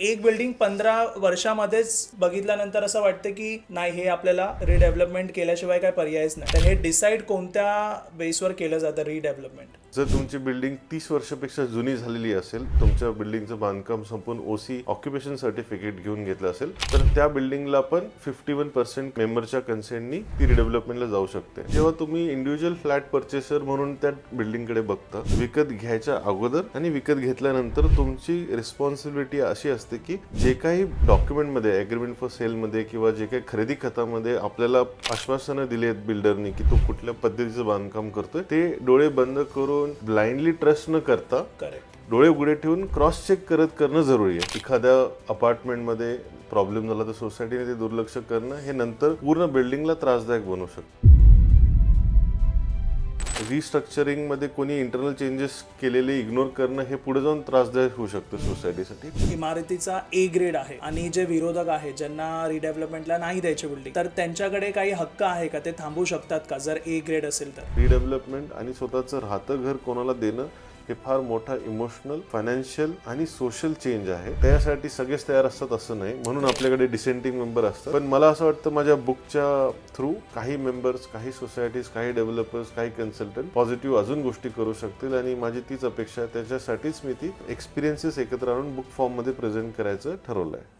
एक बिल्डिंग पंधरा वर्षामध्येच बघितल्यानंतर असं वाटतं की नाही हे आपल्याला रिडेव्हलपमेंट केल्याशिवाय काय पर्यायच नाही. तर हे डिसाईड कोणत्या बेसवर केलं जातं रिडेव्हलपमेंट जर तुमची बिल्डिंग तीस वर्षापेक्षा जुनी झालेली असेल तुमच्या बिल्डिंगचं बांधकाम संपून ओसी ऑक्युपेशन सर्टिफिकेट घेऊन घेतलं असेल तर त्या बिल्डिंगला पण फिफ्टी वन पर्सेंट मेंबरच्या कन्सेंटनी ती रिडेव्हलपमेंटला जाऊ शकते. जेव्हा तुम्ही इंडिव्हिज्युअल फ्लॅट परचेसर म्हणून त्या बिल्डिंगकडे बघता विकत घ्यायच्या अगोदर आणि विकत घेतल्यानंतर तुमची रिस्पॉन्सिबिलिटी अशी असते की जे काही डॉक्युमेंटमध्ये अग्रीमेंट फॉर सेलमध्ये किंवा जे काही खरेदी खतामध्ये आपल्याला आश्वासनं दिली आहेत बिल्डरनी की तो कुठल्या पद्धतीचं बांधकाम करतोय ते डोळे बंद करून ब्लाइंडली ट्रस्ट न करता करेक्ट डोळे उघडे ठेवून क्रॉस चेक करत करणं जरुरी आहे. एखाद्या अपार्टमेंटमध्ये प्रॉब्लेम झाला तर सोसायटीने ते दुर्लक्ष करणं हे नंतर पूर्ण बिल्डिंगला त्रासदायक बनवू शकतं. रिस्ट्रक्चरिंगमध्ये कोणी इंटरनल चेंजेस केलेले इग्नोर करणं हे पुढे जाऊन त्रासदायक होऊ शकतं सोसायटीसाठी इमारतीचा ए ग्रेड आहे आणि जे विरोधक आहेत ज्यांना रिडेव्हलपमेंटला नाही द्यायचे बिल्डिंग तर त्यांच्याकडे काही हक्क आहे का? ते थांबू शकतात का? जर ए ग्रेड असेल तर. रिडेव्हलपमेंट आणि स्वतःचं राहतं घर कोणाला देणं हे फार मोठा इमोशनल फायनान्शियल आणि सोशल चेंज आहे. त्यासाठी सगळेच तयार असतात असं नाही. म्हणून आपल्याकडे डिसेंटिंग मेंबर असतात. पण मला असं वाटतं माझ्या बुकच्या थ्रू काही मेंबर्स काही सोसायटीज काही डेव्हलपर्स काही कन्सल्टंट पॉझिटिव्ह अजून गोष्टी करू शकतील आणि माझी तीच अपेक्षा आहे. त्याच्यासाठीच मी ती एक्सपिरियन्सेस एकत्र आणून बुक फॉर्ममध्ये प्रेझेंट करायचं ठरवलं आहे